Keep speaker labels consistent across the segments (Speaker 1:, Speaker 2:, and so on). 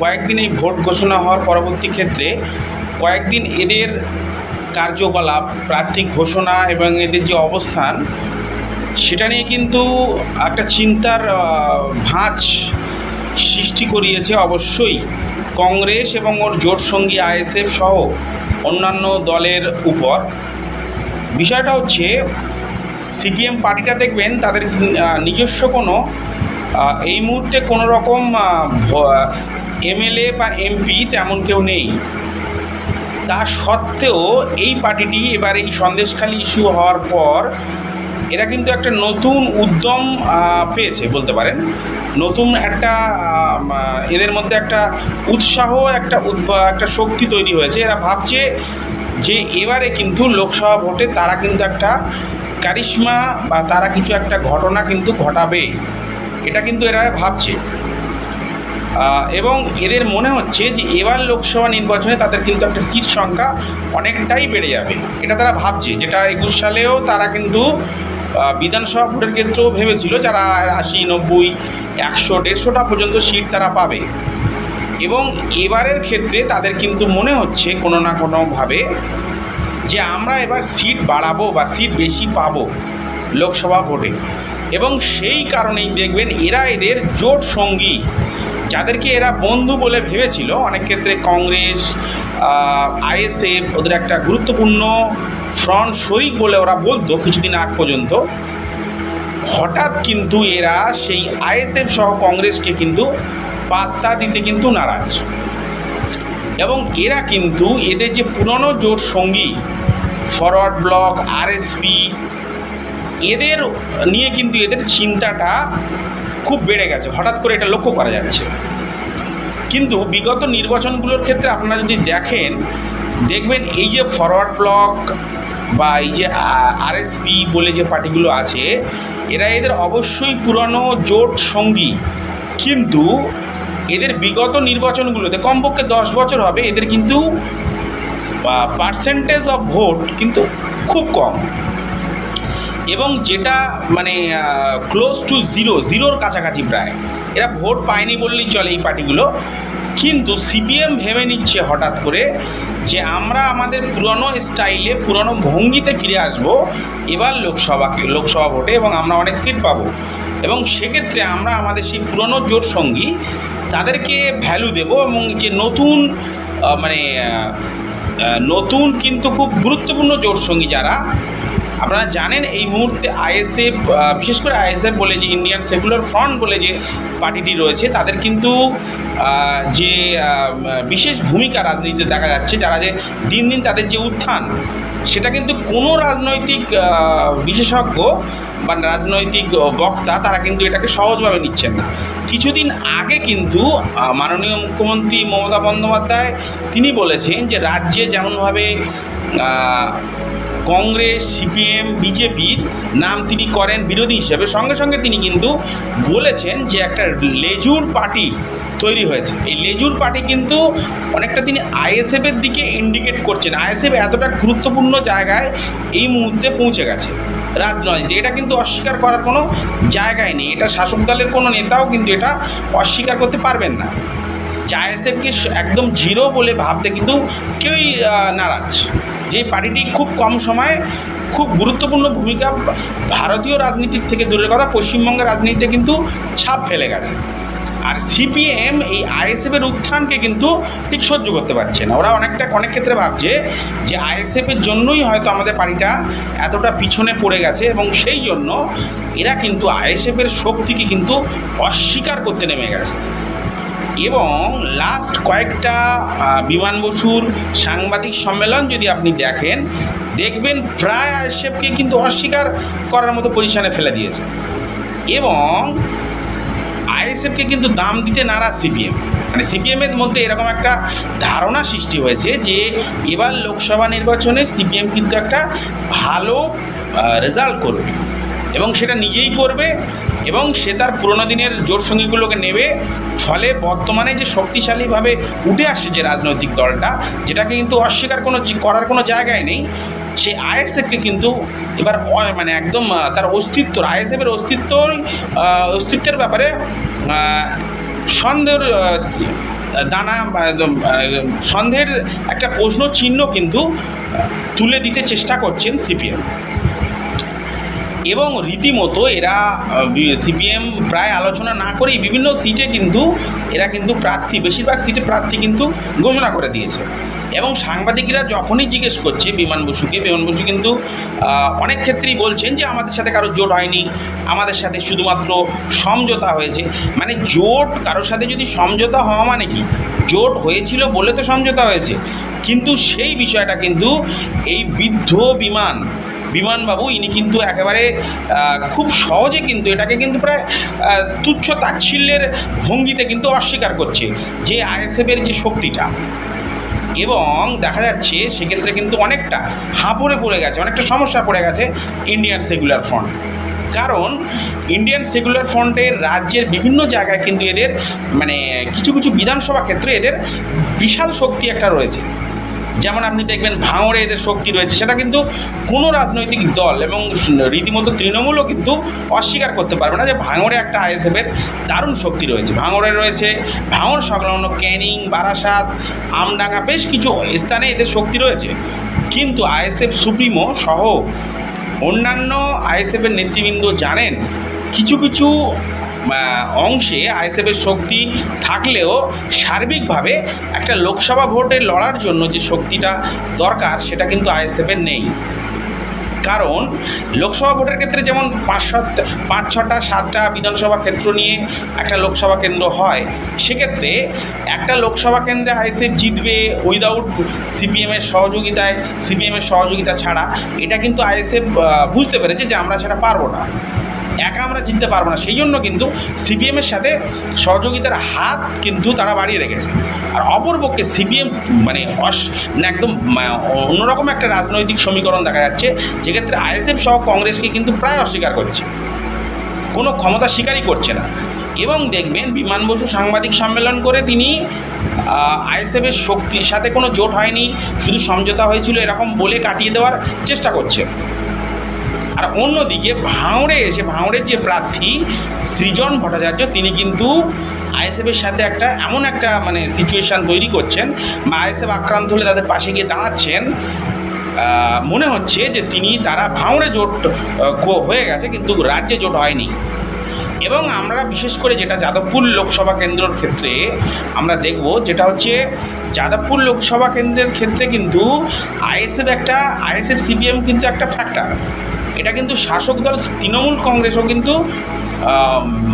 Speaker 1: কয়েকদিন এই ভোট ঘোষণা হওয়ার পরবর্তী ক্ষেত্রে কয়েকদিন এদের কার্যকলাপ প্রার্থী ঘোষণা এবং এদের যে অবস্থান, সেটা নিয়ে কিন্তু একটা চিন্তার ভাঁজ সৃষ্টি করিয়েছে অবশ্যই কংগ্রেস এবং ওর জোট সঙ্গী আইএসএফ সহ অন্যান্য দলের উপর। বিষয়টা হচ্ছে, সিপিএম পার্টিটা দেখবেন তাদের নিজস্ব কোনো এই মুহূর্তে কোনো রকম এমএলএ বা এমপি তেমন কেউ নেই। তা সত্ত্বেও এই পার্টিটি এবার এই সন্দেশখালী ইস্যু হওয়ার পর এরা কিন্তু একটা নতুন উদ্যম পেয়েছে বলতে পারেন। নতুন একটা এদের মধ্যে একটা উৎসাহ, একটা একটা শক্তি তৈরি হয়েছে। এরা ভাবছে যে এবারে কিন্তু লোকসভা ভোটে তারা কিন্তু একটা কারিশমা বা তারা কিছু একটা ঘটনা কিন্তু ঘটাবে। এটা কিন্তু এরা ভাবছে। এবং এদের মনে হচ্ছে যে এবার লোকসভা নির্বাচনে তাদের কিন্তু একটা সিট সংখ্যা অনেকটাই বেড়ে যাবে। এটা তারা ভাবছে। যেটা একুশ সালেও তারা কিন্তু বিধানসভা ভোটের ক্ষেত্রেও ভেবেছিল যারা আশি, নব্বই, একশো, দেড়শোটা পর্যন্ত সিট তারা পাবে। এবং এবারের ক্ষেত্রে তাদের কিন্তু মনে হচ্ছে কোনো না কোনোভাবে যে আমরা এবার সিট বাড়াবো বা সিট বেশি পাবো লোকসভা ভোটে। এবং সেই কারণেই দেখবেন এরা এদের জোট সঙ্গী। যাদেরকে এরা বন্ধু বলে ভেবেছিল, অনেক ক্ষেত্রে কংগ্রেস আইএসএফ, ওদের একটা গুরুত্বপূর্ণ ফ্রন্ট শরিক বলে ওরা বলতো কিছুদিন আগ পর্যন্ত। হঠাৎ কিন্তু এরা সেই আইএসএফ সহ কংগ্রেসকে কিন্তু পাত্তা দিতে কিন্তু নারাজ। এবং এরা কিন্তু এদের যে পুরনো জোট সঙ্গী, ফরওয়ার্ড ব্লক, আরএসপি এদের নিয়ে কিন্তু এদের চিন্তাটা খুব বেড়ে গেছে, হঠাৎ করে এটা লক্ষ্য করা যাচ্ছে। কিন্তু বিগত নির্বাচনগুলোর ক্ষেত্রে আপনারা যদি দেখেন, দেখবেন এই যে ফরওয়ার্ড ব্লক বা এই যে আরএসপি বলে যে পার্টিগুলো আছে, এরা এদের অবশ্যই পুরনো জোট সঙ্গী। কিন্তু এদের বিগত নির্বাচনগুলোতে কমপক্ষে দশ বছর হবে, এদের কিন্তু পার্সেন্টেজ অফ ভোট কিন্তু খুব কম। এবং যেটা মানে ক্লোজ টু জিরো জিরোর কাছাকাছি প্রায়। এরা ভোট পায়নি বললেই চলে এই পার্টিগুলো। কিন্তু সিপিএম ভেবে নিচ্ছে হঠাৎ করে যে আমরা আমাদের পুরনো স্টাইলে পুরনো ভঙ্গিতে ফিরে আসব, এবার লোকসভাকে লোকসভা ভোটে এবং আমরা অনেক সিট পাবো। এবং সেক্ষেত্রে আমরা আমাদের সেই পুরনো জোট সঙ্গী, তাদেরকে ভ্যালু দেব এবং যে নতুন মানে নতুন কিন্তু খুব গুরুত্বপূর্ণ জোট সঙ্গী যারা আপনারা জানেন এই মুহূর্তে আইএসএফ বিশেষ করে আইএসএফ বলে যে ইন্ডিয়ান সেকুলার ফ্রন্ট বলে যে পার্টিটি রয়েছে, তাদের কিন্তু যে বিশেষ ভূমিকা রাজনীতিতে দেখা যাচ্ছে, যারা যে দিন দিন তাদের যে উত্থান, সেটা কিন্তু কোনো রাজনৈতিক বিশেষজ্ঞ বা রাজনৈতিক বক্তা তারা কিন্তু এটাকে সহজভাবে নিচ্ছেন না। কিছুদিন আগে কিন্তু মাননীয় মুখ্যমন্ত্রী মমতা বন্দ্যোপাধ্যায়, তিনি বলেছেন যে রাজ্যে যেমনভাবে কংগ্রেস, সিপিএম, বিজেপির নাম তিনি করেন বিরোধী হিসেবে। সঙ্গে সঙ্গে তিনি কিন্তু বলেছেন যে একটা লেজুর পার্টি তৈরি হয়েছে। এই লেজুর পার্টি কিন্তু অনেকটা তিনি আইএসএফের দিকে ইন্ডিকেট করছেন। আইএসএফ এতটা গুরুত্বপূর্ণ জায়গায় এই মুহূর্তে পৌঁছে গেছে রাজনীতি এটা কিন্তু অস্বীকার করার কোনো জায়গায় নেই। এটা শাসক দলের কোনো নেতাও কিন্তু এটা অস্বীকার করতে পারবেন না। আইএসএফকে একদম জিরো বলে ভাবতে কিন্তু কেউই নারাজ। যে পার্টিটি খুব কম সময়ে খুব গুরুত্বপূর্ণ ভূমিকা ভারতীয় রাজনীতির থেকে দূরের কথা পশ্চিমবঙ্গের রাজনীতিতে কিন্তু ছাপ ফেলে গেছে। আর সিপিএম এই আইএসএফের উত্থানকে কিন্তু ঠিক সহ্য করতে পারছে না। ওরা অনেকটা, অনেক ক্ষেত্রে ভাবছে যে আইএসএফের জন্যই হয়তো আমাদের পার্টিটা এতটা পিছনে পড়ে গেছে এবং সেই জন্য এরা কিন্তু আইএসএফের শক্তিকে কিন্তু অস্বীকার করতে নেমে গেছে। এবং লাস্ট কয়েকটা বিমান বসুর সাংবাদিক সম্মেলন যদি আপনি দেখেন, দেখবেন প্রায় আইএসএফকে কিন্তু অস্বীকার করার মতো পজিশনে ফেলে দিয়েছে। এবং আইএসএফকে কিন্তু দাম দিতে নারাজ সিপিএম। মানে সিপিএমের মধ্যে এরকম একটা ধারণা সৃষ্টি হয়েছে যে, এবার লোকসভা নির্বাচনে সিপিএম কিন্তু একটা ভালো রেজাল্ট করবে। এবং সেটা নিজেই করবে এবং সে তার পুরোনো দিনের জোট সঙ্গীগুলোকে নেবে ফলে বর্তমানে যে শক্তিশালীভাবে উঠে আসছে যে রাজনৈতিক দলটা যেটাকে কিন্তু অস্বীকার কোনো করার কোনো জায়গায় নেই সে আইএসএফকে কিন্তু এবার মানে একদম তার অস্তিত্ব আইএসএফের অস্তিত্ব অস্তিত্বের ব্যাপারে আহ, সন্দেহের দানা সন্দেহের একটা প্রশ্ন চিহ্ন কিন্তু তুলে দিতে চেষ্টা করছেন সিপিএম। এবং রীতিমতো এরা সিপিএম প্রায় আলোচনা না করেই বিভিন্ন সিটে কিন্তু, এরা কিন্তু প্রার্থী, বেশিরভাগ সিটে প্রার্থী কিন্তু ঘোষণা করে দিয়েছে। এবং সাংবাদিকরা যখনই জিজ্ঞেস করছে বিমান বসুকে, বিমান বসু কিন্তু অনেক ক্ষেত্রেই বলছেন যে আমাদের সাথে কারও জোট হয়নি, আমাদের সাথে শুধুমাত্র সমঝোতা হয়েছে। মানে জোট কারোর সাথে যদি সমঝোতা হওয়া মানে কি? জোট হয়েছিল বলে তো সমঝোতা হয়েছে। কিন্তু সেই বিষয়টা কিন্তু এই বৃদ্ধ বিমান বিমানবাবু, ইনি কিন্তু একেবারে খুব সহজে কিন্তু এটাকে কিন্তু প্রায় তুচ্ছ তাচ্ছিল্যের ভঙ্গিতে কিন্তু অস্বীকার করছে যে আইএসএফের যে শক্তিটা। এবং দেখা যাচ্ছে সেক্ষেত্রে কিন্তু অনেকটা হাঁপড়ে পড়ে গেছে, অনেকটা সমস্যা পড়ে গেছে ইন্ডিয়ান সেকুলার ফ্রন্ট। কারণ ইন্ডিয়ান সেকুলার ফ্রন্টের রাজ্যের বিভিন্ন জায়গায় কিন্তু এদের মানে কিছু কিছু বিধানসভা ক্ষেত্রে এদের বিশাল শক্তি একটা রয়েছে। যেমন আপনি দেখবেন ভাঙড়ে এদের শক্তি রয়েছে, সেটা কিন্তু কোনো রাজনৈতিক দল এবং রীতিমতো তৃণমূলও কিন্তু অস্বীকার করতে পারবে না যে ভাঙড়ে একটা আইএসএফের দারুণ শক্তি রয়েছে। ভাঙড়ে রয়েছে, ভাঙড় সংলগ্ন ক্যানিং, বারাসাত, আমডাঙ্গা বেশ কিছু স্থানে এদের শক্তি রয়েছে। কিন্তু আইএসএফ সুপ্রিমো সহ অন্যান্য আইএসএফের নেতৃবৃন্দ জানেন, কিছু কিছু অংশে আইএসএফের শক্তি থাকলেও সার্বিকভাবে একটা লোকসভা ভোটে লড়ার জন্য যে শক্তিটা দরকার, সেটা কিন্তু আইএসএফের নেই। কারণ লোকসভা ভোটের ক্ষেত্রে যেমন পাঁচ পাঁচ ছটা, সাতটা বিধানসভা ক্ষেত্র নিয়ে একটা লোকসভা কেন্দ্র হয়, সেক্ষেত্রে একটা লোকসভা কেন্দ্রে আইএসএফ জিতবে উইদাউট সিপিএমের সহযোগিতায় সিপিএমের সহযোগিতা ছাড়া, এটা কিন্তু আইএসএফ বুঝতে পেরেছে যে আমরা সেটা পারব না। একা আমরা জিততে পারব না। সেই জন্য কিন্তু সিপিএমের সাথে সহযোগিতার হাত কিন্তু তারা বাড়িয়ে রেখেছে। আর অপরপক্ষে সিপিএম মানে অস একদম অন্যরকম একটা রাজনৈতিক সমীকরণ দেখা যাচ্ছে। যেক্ষেত্রে আইএসএফ সহ কংগ্রেসকে কিন্তু প্রায় অস্বীকার করছে। কোনো ক্ষমতা স্বীকারই করছে না। এবং দেখবেন বিমান বসু সাংবাদিক সম্মেলন করে তিনি আইএসএফের শক্তির সাথে কোনো জোট হয়নি। শুধু সমঝোতা হয়েছিল এরকম বলে কাটিয়ে দেওয়ার চেষ্টা করছে। আর অন্যদিকে ভাঁড়ে এসে ভাঁড়ের যে প্রার্থী সৃজন ভট্টাচার্য, তিনি কিন্তু আইএসএফের সাথে একটা এমন একটা মানে সিচুয়েশান তৈরি করছেন, বা আইএসএফ আক্রান্ত হলে তাদের পাশে গিয়ে দাঁড়াচ্ছেন। মনে হচ্ছে যে তিনি তারা ভাঁড়ে জোট হয়ে গেছে, কিন্তু রাজ্যে জোট হয়নি। এবং আমরা বিশেষ করে যেটা যাদবপুর লোকসভা কেন্দ্রের ক্ষেত্রে আমরা দেখব, যেটা হচ্ছে যাদবপুর লোকসভা কেন্দ্রের ক্ষেত্রে কিন্তু আইএসএফ একটা, আইএসএফ সিপিএম কিন্তু একটা ফ্যাক্টর এটা কিন্তু শাসক দল তৃণমূল কংগ্রেসও কিন্তু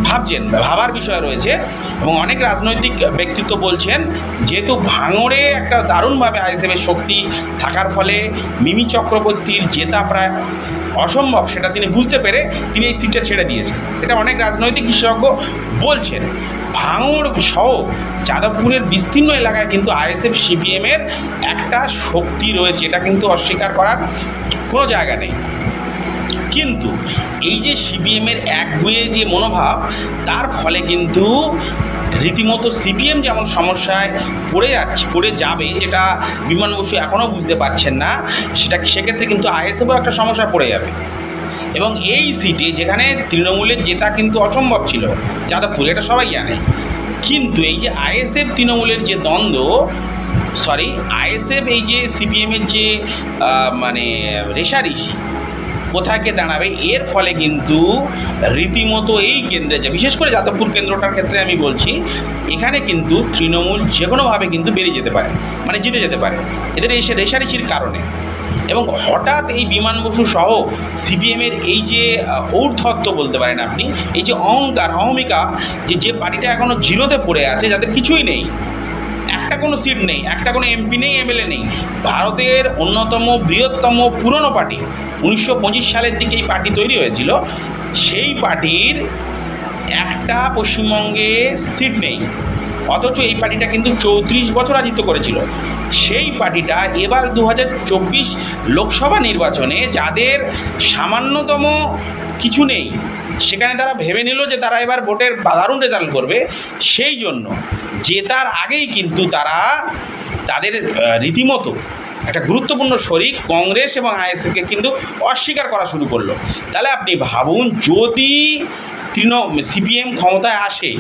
Speaker 1: ভাবছেন, ভাবার বিষয় রয়েছে এবং অনেক রাজনৈতিক ব্যক্তিত্ব বলছেন, যেহেতু ভাঙড়ে একটা দারুণভাবে আইএসএফের শক্তি থাকার ফলে মিমি চক্রবর্তীর জেতা প্রায় অসম্ভব, সেটা তিনি বুঝতে পেরে তিনি এই সিটটা ছেড়ে দিয়েছেন। এটা অনেক রাজনৈতিক বিশেষজ্ঞ বলছেন। ভাঙড় সহ যাদবপুরের বিস্তীর্ণ এলাকায় কিন্তু আইএসএফ সিপিএমের একটা শক্তি রয়েছে, এটা কিন্তু অস্বীকার করার কোনো জায়গা নেই। কিন্তু এই যে সিপিএমের একগুয়ে যে মনোভাব, তার ফলে কিন্তু রীতিমতো সিপিএম যেমন সমস্যায় পড়ে যাচ্ছে, পড়ে যাবে, যেটা বিমান বসু এখনও বুঝতে পারছেন না, সেটা সেক্ষেত্রে কিন্তু আইএসএফও একটা সমস্যা পড়ে যাবে। এবং এই সিটে যেখানে তৃণমূলের জেতা কিন্তু অসম্ভব ছিল, যাদবপুর, এটা সবাই জানে। কিন্তু এই যে আইএসএফ তৃণমূলের যে দ্বন্দ্ব সরি আইএসএফ এই যে সিপিএমের যে মানে রেশারেশি কোথায় কে দাঁড়াবে? এর ফলে কিন্তু রীতিমতো এই কেন্দ্রে যে, বিশেষ করে যাদবপুর কেন্দ্রটার ক্ষেত্রে আমি বলছি, এখানে কিন্তু তৃণমূল যে কোনোভাবে কিন্তু বেরিয়ে যেতে পারে মানে জিতে যেতে পারে। এদের এই সে রেশারেশির কারণে। এবং হঠাৎ এই বিমান বসু সহ সিপিএমের এই যে ঔদ্ধত্য বলতে পারেন আপনি, এই যে অহংকার, অহমিকা, যে যে পার্টিটা এখনও জিরোতে পড়ে আছে, যাদের কিছুই নেই কোনো সিট নেই, একটা কোনো এমপি নেই এমএলএ নেই। ভারতের অন্যতম বৃহত্তম পুরনো পার্টি, উনিশশো পঁচিশ সালের দিকে এই পার্টি তৈরি হয়েছিল। সেই পার্টির একটা পশ্চিমবঙ্গে সিট নেই। অথচ এই পার্টিটা কিন্তু চৌত্রিশ বছর রাজিত্ব করেছিল। সেই পার্টিটা এবার দু লোকসভা নির্বাচনে যাদের সামান্যতম কিছু নেই সেখানে তারা ভেবে নিল যে তারা এবার ভোটের দারুণ রেজাল্ট করবে। সেই জন্য জেতার আগেই কিন্তু তারা তাদের রীতিমতো একটা গুরুত্বপূর্ণ শরিক কংগ্রেস এবং আইএসএফকে কিন্তু অস্বীকার করা শুরু করল। তাহলে আপনি ভাবুন, যদি তৃণ, সিপিএম ক্ষমতায় আসে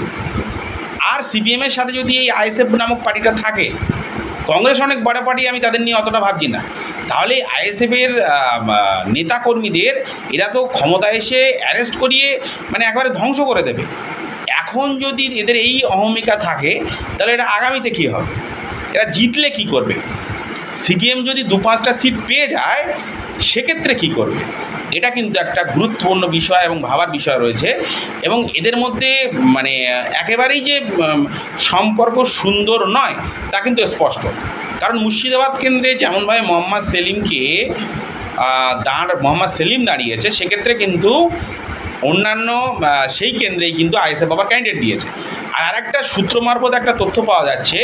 Speaker 1: আর সিপিএমের সাথে যদি এই আইএসএফ নামক পার্টিটা থাকে, কংগ্রেস অনেক বড় পার্টি আমি তাদের নিয়ে অতটা ভাবছি না। তাহলে আইএসএফের নেতাকর্মীদের, এরা তো ক্ষমতায় এসে অ্যারেস্ট করিয়ে মানে একবারে ধ্বংস করে দেবে। এখন যদি এদের এই অহমিকা থাকে, তাহলে এটা আগামীতে কী হবে? এরা জিতলে কি করবে? সিপিএম যদি দু পাঁচটা সিট পেয়ে যায়, সেক্ষেত্রে কি করবে? এটা কিন্তু একটা গুরুত্বপূর্ণ বিষয় এবং ভাবার বিষয় রয়েছে। এবং এদের মধ্যে মানে একেবারেই যে সম্পর্ক সুন্দর নয়, তা কিন্তু স্পষ্ট। কারণ মুর্শিদাবাদ কেন্দ্রে যেমনভাবে মোহাম্মদ সেলিমকে দাঁড়, মোহাম্মদ সেলিম দাঁড়িয়েছে, সেক্ষেত্রে কিন্তু অন্যান্য সেই কেন্দ্রেই কিন্তু আইএসএফ বাবা ক্যান্ডিডেট দিয়েছে। আর আরেকটা সূত্র মারফত একটা তথ্য পাওয়া যাচ্ছে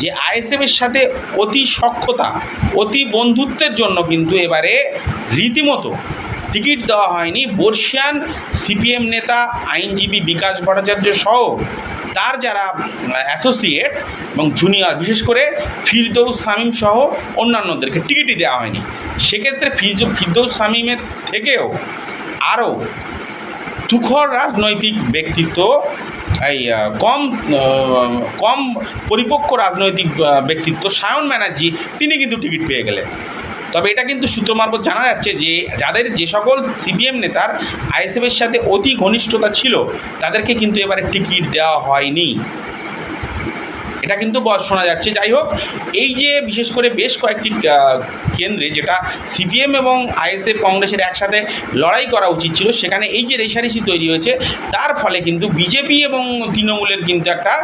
Speaker 1: যে আইএসএফের সাথে অতি সক্ষতা, অতি বন্ধুত্বের জন্য কিন্তু এবারে রীতিমতো টিকিট দেওয়া হয়নি। বর্ষিয়ান সিপিএম নেতা, আইনজীবী বিকাশ ভট্টাচার্য সহ তার যারা অ্যাসোসিয়েট এবং জুনিয়র বিশেষ করে ফিরদৌস শামীম সহ অন্যান্যদেরকে টিকিটই দেওয়া হয়নি। সেক্ষেত্রে ফিজ, ফিরদৌস শামীমের থেকেও আরও তুখর রাজনৈতিক ব্যক্তিত্ব, এই কম কম পরিপক্ক রাজনৈতিক ব্যক্তিত্ব সায়ন ব্যানার্জি, তিনি কিন্তু টিকিট পেয়ে গেলেন। তবে এটা কিন্তু সূত্র মারফত জানা যাচ্ছে যে যাদের যে সকল সিপিএম নেতার আইএসএফের সাথে অতি ঘনিষ্ঠতা ছিল, তাদেরকে কিন্তু এবারে টিকিট দেওয়া হয়নি। এটা কিন্তু শোনা যাচ্ছে। যাই হোক, এই যে বিশেষ করে বেশ কয়েকটি কেন্দ্রে যেটা সিপিএম এবং আইএসএফ কংগ্রেসের একসাথে লড়াই করা উচিত ছিল, সেখানে এই যে রেশারেশি তৈরি হয়েছে, তার ফলে কিন্তু বিজেপি এবং তৃণমূলের কিন্তু একটা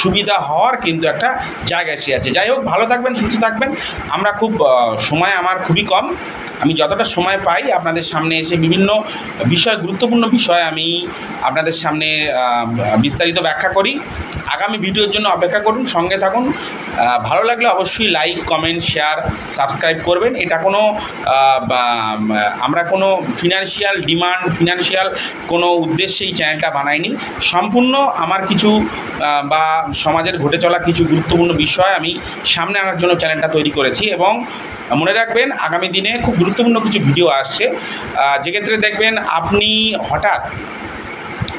Speaker 1: সুবিধা হওয়ার কিন্তু একটা জায়গা এসে আছে। যাই হোক, ভালো থাকবেন, সুস্থ থাকবেন। আমরা খুব সময় আমার খুবই কম। আমি যতটা সময় পাই আপনাদের সামনে এসে বিভিন্ন বিষয়, গুরুত্বপূর্ণ বিষয় আমি আপনাদের সামনে বিস্তারিত ব্যাখ্যা করি। আগামী ভিডিওর জন্য অপেক্ষা করুন, সঙ্গে থাকুন। ভালো লাগলে অবশ্যই লাইক কমেন্ট শেয়ার সাবস্ক্রাইব করবেন। এটা কোনো আমরা কোনো ফিনান্সিয়াল ডিমান্ড ফিনান্সিয়াল কোনো উদ্দেশ্যে এই চ্যানেলটা বানাইনি। সম্পূর্ণ আমার কিছু বা সমাজের ঘটে চলা কিছু গুরুত্বপূর্ণ বিষয় আমি সামনে আনার জন্য চ্যানেলটা তৈরি করেছি এবং মনে রাখবেন, আগামী দিনে খুব গুরুত্বপূর্ণ কিছু ভিডিও আসছে। যেক্ষেত্রে দেখবেন, আপনি হঠাৎ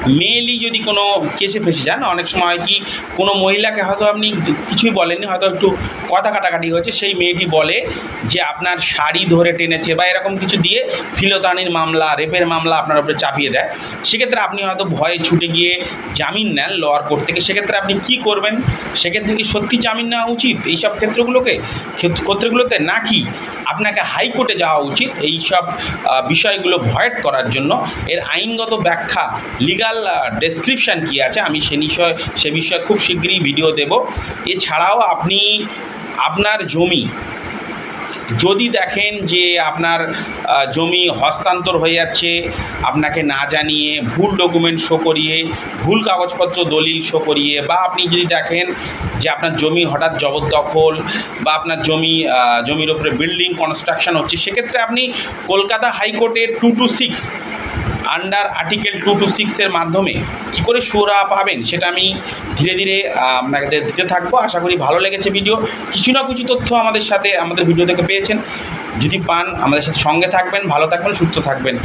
Speaker 1: মেয়েলি যদি কোনো কেসে ফেসে যান, অনেক সময় কি, কোনো মহিলাকে হয়তো আপনি কিছুই বলেননি, হয়তো একটু কথা কাটাকাটি হয়েছে, সেই মেয়েটি বলে যে আপনার শাড়ি ধরে টেনেছে বা এরকম কিছু দিয়ে শিলতানির মামলা, রেপের মামলা আপনার উপরে চাপিয়ে দেয়। সেক্ষেত্রে আপনি হয়তো ভয়ে ছুটে গিয়ে জামিন নেন লোয়ার কোর্ট থেকে। সেক্ষেত্রে আপনি কি করবেন? সেক্ষেত্রে কি সত্যি জামিন নেওয়া উচিত এইসব ক্ষেত্রগুলোকে? ক্ষেত্র- ক্ষেত্রগুলোতে নাকি আপনাকে হাইকোর্টে যাওয়া উচিত এই সব বিষয়গুলো ভয়েড করার জন্য। এর আইনগত ব্যাখ্যা লিগাল ডেসক্রিপশান কি আছে আমি সে বিষয়ে সে বিষয়ে খুব শীঘ্রই ভিডিও দেব। এছাড়াও আপনি আপনার জমি যদি দেখেন যে আপনার জমি হস্তান্তর হয়ে যাচ্ছে, আপনাকে না জানিয়ে ভুল ডকুমেন্ট শো করিয়ে, ভুল কাগজপত্র দলিল শো করিয়ে, বা আপনি যদি দেখেন যে আপনার জমি হঠাৎ জবরদখল, বা আপনার জমি জমির উপরে বিল্ডিং কনস্ট্রাকশন হচ্ছে, সেক্ষেত্রে আপনি কলকাতা হাইকোর্টের two two six under article two two সিক্সের মাধ্যমে কি করে সুরা পাবেন সেটা আমি ধীরে ধীরে আপনাদের দিতে থাকব। আশা করি ভালো লেগেছে ভিডিও কিছু না কিছু তথ্য আমাদের সাথে, আমাদের ভিডিও থেকে পেয়েছেন। যদি পান, আমাদের সাথে সঙ্গে থাকবেন, ভালো থাকবেন, সুস্থ থাকবেন।